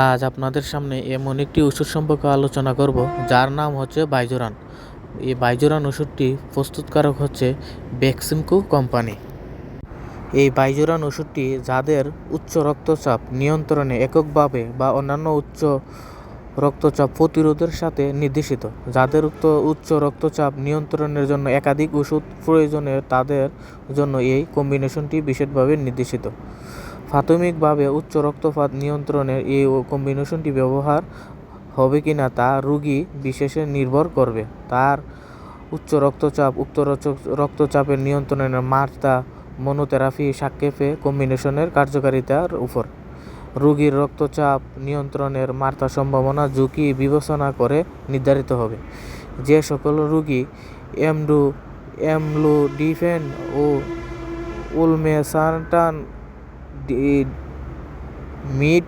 আজ আপনাদের সামনে এমন একটি ওষুধ সম্পর্কে আলোচনা করব, যার নাম হচ্ছে বাইজোরান। এই বাইজোরান ওষুধটি প্রস্তুতকারক হচ্ছে বেক্সিমকো কোম্পানি। এই বাইজোরান ওষুধটি যাদের উচ্চ রক্তচাপ নিয়ন্ত্রণে এককভাবে বা অন্যান্য উচ্চ রক্তচাপ প্রতিরোধের সাথে নির্দেশিত, যাদের উচ্চ উচ্চ রক্তচাপ নিয়ন্ত্রণের জন্য একাধিক ওষুধ প্রয়োজনে তাদের জন্য এই কম্বিনেশনটি বিশেষভাবে নির্দেশিত। প্রাথমিকভাবে উচ্চ রক্তপাত নিয়ন্ত্রণে এই কম্বিনেশনটি ব্যবহার হবে কিনা তা রোগী বিশেষে নির্ভর করবে। তার উচ্চ রক্তচাপ, উক্ত রক্তচাপের নিয়ন্ত্রণের মাত্রা, মনোথেরাপি সাক্ষেপে কম্বিনেশনের কার্যকারিতার উপর। রোগীর রক্তচাপ নিয়ন্ত্রণের মাত্রা, সম্ভাবনা, ঝুঁকি বিবেচনা করে নির্ধারিত হবে। যে সকল রোগী এমডু, এমলোডিফেন ও উলমেসান্টান মিড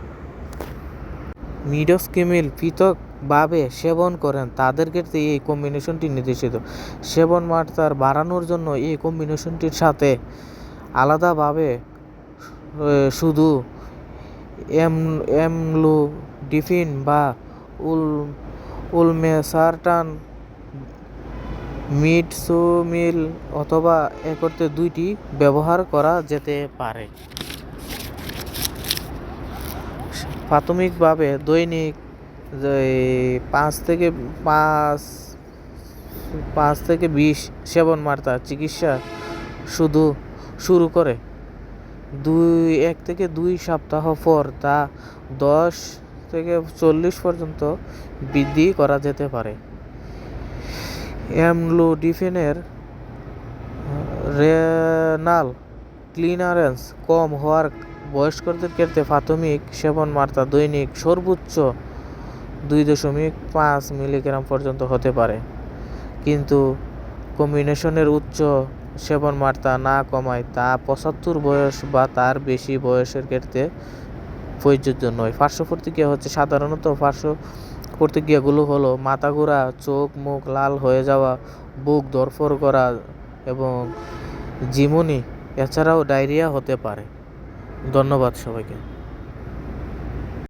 মিডোস্কিমিল পৃথকভাবে সেবন করেন। তাদের ক্ষেত্রে এই কম্বিনেশনটি নির্দেশিত। সেবন মাত্রার বাড়ানোর জন্য এই কম্বিনেশনটির সাথে আলাদাভাবে শুধু এম, এমলোডিফিন বা উল, উলমেসারটান মিডসোমিল অথবা একত্রে দুইটি ব্যবহার করা যেতে পারে। প্রাথমিকভাবে দৈনিক পাঁচ থেকে পাঁচ পাঁচ থেকে বিশ সেবন মাত্রা চিকিৎসা শুধু শুরু করে। দুই, এক থেকে দুই সপ্তাহ পর তা দশ থেকে চল্লিশ পর্যন্ত বৃদ্ধি করা যেতে পারে। অ্যামলোডিফেনের রেনাল ক্লিনারেন্স কম হওয়ার বয়স্কদের ক্ষেত্রে প্রাথমিক সেবন মাত্রা দৈনিক সর্বোচ্চ দুই দশমিক পাঁচ মিলিগ্রাম পর্যন্ত হতে পারে। কিন্তু কম্বিনেশনের উচ্চ সেবন মাত্রা না কমায়, তা পঁচাত্তর বয়স বা তার বেশি বয়সের ক্ষেত্রে প্রযোজ্য নয়। পার্শ্ব প্রতিক্রিয়া হচ্ছে সাধারণত পার্শ্ব প্রতিক্রিয়াগুলো হলো মাথা ঘোরা, চোখ মুখ লাল হয়ে যাওয়া, বুক দরফর করা এবং জিমুনি এছাড়াও ডায়রিয়া হতে পারে। ধন্যবাদ সবাইকে।